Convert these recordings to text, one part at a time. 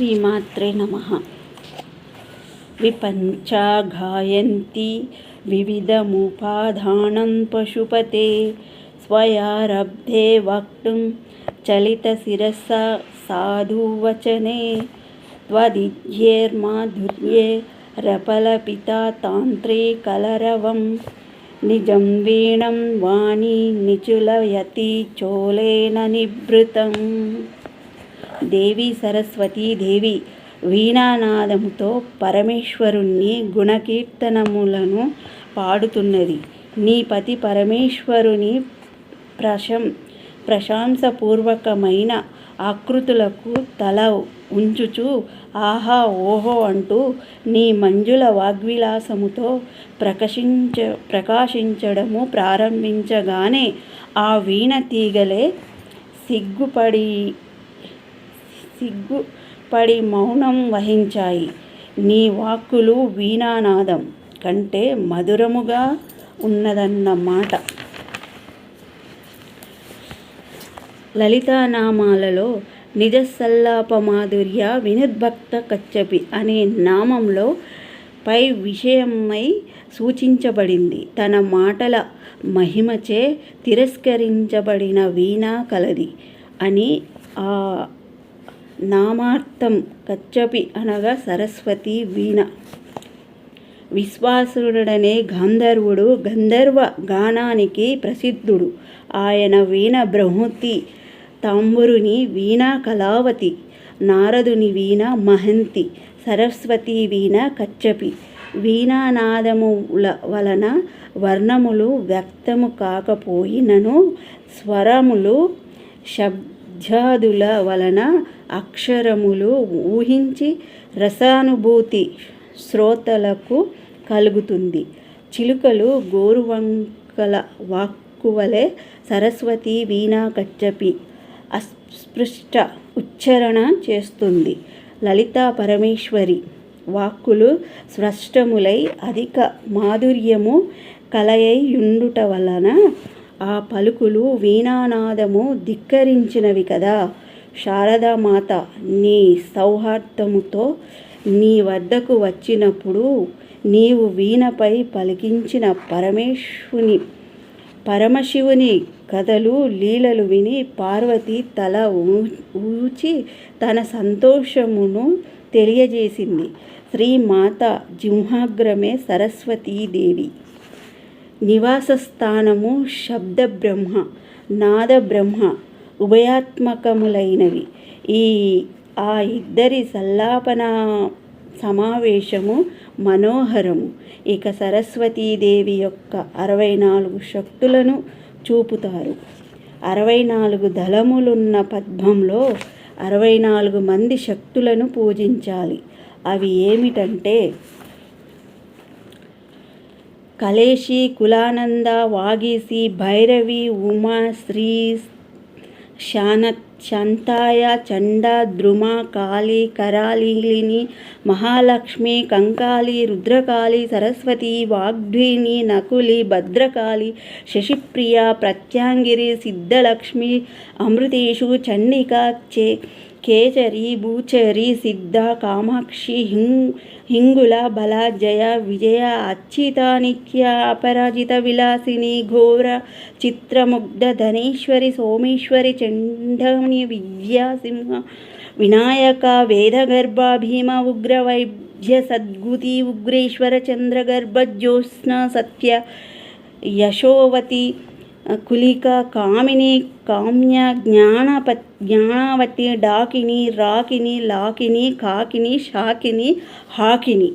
శ్రీమాత్రే నమ. విపంచా గాయంతి వివిధముపాధానం పశుపతే స్వయారబ్ధే వక్తుం చలిత శిరస సాధువచనే త్వదిజ్యేర్మాధుర్యే రపలపితా తాంత్రే కలరవం నిజం వీణం వాణి నిచులయతి చోళేన నిభృతం. దేవి సరస్వతీ దేవి వీణానాదముతో పరమేశ్వరుణ్ణి గుణకీర్తనములను పాడుతున్నది. నీ పతి పరమేశ్వరుని ప్రశం ప్రశంసపూర్వకమైన ఆకృతులకు తల ఉంచుచు ఆహా ఓహో అంటూ నీ మంజుల వాగ్విలాసముతో ప్రకాశించ ప్రకాశించడము ప్రారంభించగానే ఆ వీణ తీగలే సిగ్గుపడి సిగ్గుపడి మౌనం వహించాయి. నీ వాక్కులు వీణానాదం కంటే మధురముగా ఉన్నదన్నమాట లలితానామాలలో నిజ సల్లాప మాధుర్య వినుద్భక్త కచ్చపి అనే నామంలో పై విషయమై సూచించబడింది. తన మాటల మహిమచే తిరస్కరించబడిన వీణా కలది అని ఆ నామార్థం కచ్చపి అనగా సరస్వతి వీణ. విశ్వాసుడనే గంధర్వుడు గంధర్వ గానానికి ప్రసిద్ధుడు. ఆయన వీణ బ్రహ్మతి తాంబురుని వీణ కళావతి నారదుని వీణ మహంతి సరస్వతి వీణ కచ్చపి. వీణానాదముల వలన వర్ణములు వ్యక్తము కాకపోయినను స్వరములు శబ్దాదుల వలన అక్షరములు ఊహించి రసానుభూతి శ్రోతలకు కలుగుతుంది. చిలుకలు గోరువంకల వాక్కువలే సరస్వతి వీణా కచ్చపి అస్పృష్ట ఉచ్చారణ చేస్తుంది. లలితా పరమేశ్వరి వాక్కులు స్పష్టములై అధిక మాధుర్యము కలయయుండుట వలన ఆ పలుకులు వీణానాదము ధిక్కరించినవి కదా. శారదామాత నీ సౌహార్దముతో నీ వద్దకు వచ్చినప్పుడు నీవు వీణపై పలికించిన పరమేశ్వని పరమశివుని కథలు లీలలు విని పార్వతి తల ఊచి తన సంతోషమును తెలియజేసింది. శ్రీమాత జింహాగ్రమే సరస్వతీదేవి. నివాసస్థానము శబ్ద బ్రహ్మ నాద బ్రహ్మ ఉభయాత్మకములైనవి. ఈ ఆ ఇద్దరి సల్లాపన సమావేశము మనోహరము. ఇక సరస్వతీదేవి యొక్క అరవై నాలుగు శక్తులను చూపుతారు. అరవై నాలుగు దళములున్న పద్మంలో అరవై నాలుగు మంది శక్తులను పూజించాలి. అవి ఏమిటంటే కలేషి కులానంద వాగీసి భైరవి ఉమా శ్రీ శాన శాంతాయ చండ ద్రుమ కాళి కరాళిని మహాలక్ష్మి కంకాళి రుద్రకాళి సరస్వతి వాగ్ద్విని నకులి భద్రకాళి శశిప్రియ ప్రత్యాంగిరి సిద్ధలక్ష్మి అమృతేషు చండిక చే కేచరి భూచరి సిద్ధ కామాక్షి హింగ్ హింగుల బల జయ విజయ అచ్యుత నిత్య అపరాజిత విలాసిని ఘోర చిత్రముగ్ధ ధనేశ్వరి సోమేశ్వరి చండమణి విద్యాసింహ వినాయక వేదగర్భ భీమ ఉగ్ర వైద్య సద్గుతి ఉగ్రేశ్వర చంద్రగర్భ జ్యోత్స్న సత్య యశోవతి కులిక కామిని కామ్య జ్ఞానప జ్ఞానావతి డాకిని రాకిని లాకిని కాకిని షాకిని హాకిని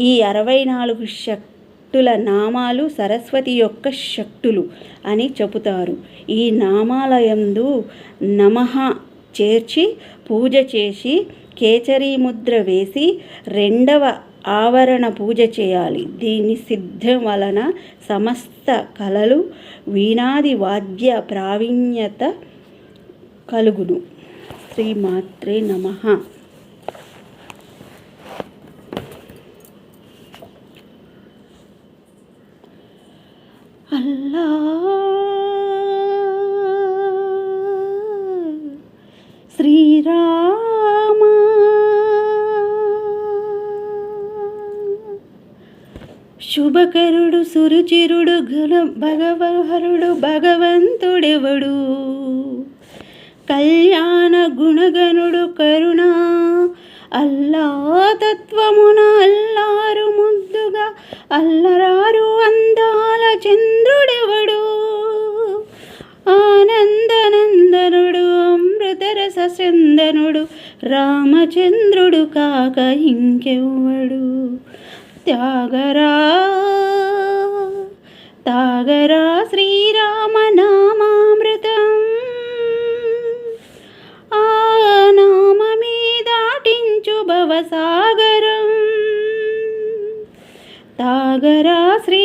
ఈ అరవై నాలుగు శక్తుల నామాలు సరస్వతి యొక్క శక్తులు అని చెబుతారు ఈ నామాలయందు నమః చేర్చి పూజ చేసి కేచరీ ముద్ర వేసి రెండవ ఆవరణ పూజ చేయాలి. దీని సిద్ధం వలన సమస్త కళలు వీణాది వాద్య ప్రావీణ్యత కలుగును. శ్రీమాత్రే నమ. అల్లా శుభకరుడు సురుచిరుడు ఘన భగవహరుడు భగవంతుడెవడు? కళ్యాణ గుణగణుడు కరుణ అల్లా తత్వమున అల్లారు ముద్దుగా అల్లరారు అందాల చంద్రుడెవడు? ఆనందనందనుడు అమృతరస చందనుడు రామచంద్రుడు కాక ఇంకెవ్వడు? త్యాగరా. తాగరా శ్రీరామనామామృతం. ఆ నామమే దాటించు భవసాగరం. తాగరా శ్రీ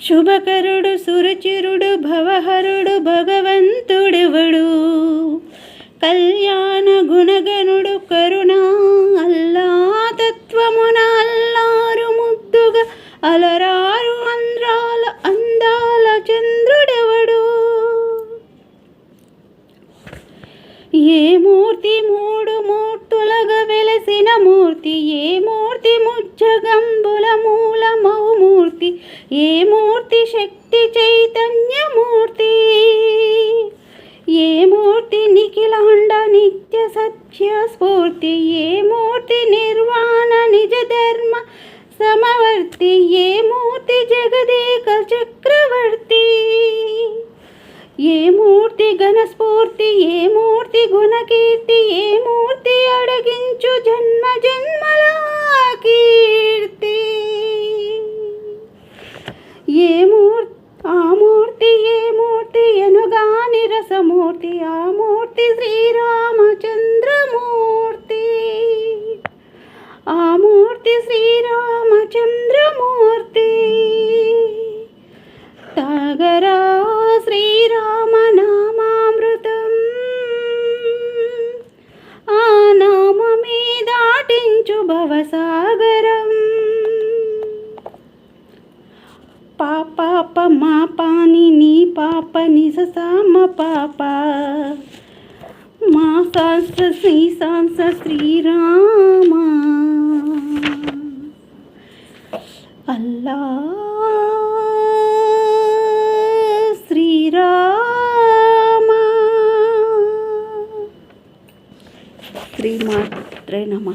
శుభకరుడు సురుచిరుడు భవహరుడు భగవంతుడెవడు? కళ్యాణ గుణగణుడు కరుణ అల్లా తత్వమున అల్లారు ముద్దుగా అలరా ఏ మూర్తి శక్తి చైతన్యమూర్తి. ఏ మూర్తి నిఖిలాండ నిత్య సత్య స్ఫూర్తి. ఏ మూర్తి నిర్వాణ నిజ ధర్మ సమవర్తి. ఏ మూర్తి జగదేక చక్రవర్తి. ఏ మూర్తి ఘనస్ఫూర్తి ఏ మూర్తి గుణకీర్తి ఏ మూర్తి అడగించు జన్మ జన్మల ఏ మూర్తి ఆ మూర్తి ఏ మూర్తి ఎనుగా నిరసమూర్తి ఆ మూర్తి శ్రీరామచంద్రమూర్తి. ఆ మూర్తి శ్రీరామచంద్రమూర్తి. తగరా శ్రీరామ పాప మా పాని నీ పాప నిజ సామ పాప. మా శాస్త్ర శ్రీ శాస్త్ర శ్రీరామ. అల్లా శ్రీరామ. శ్రీమాత్రే నమ.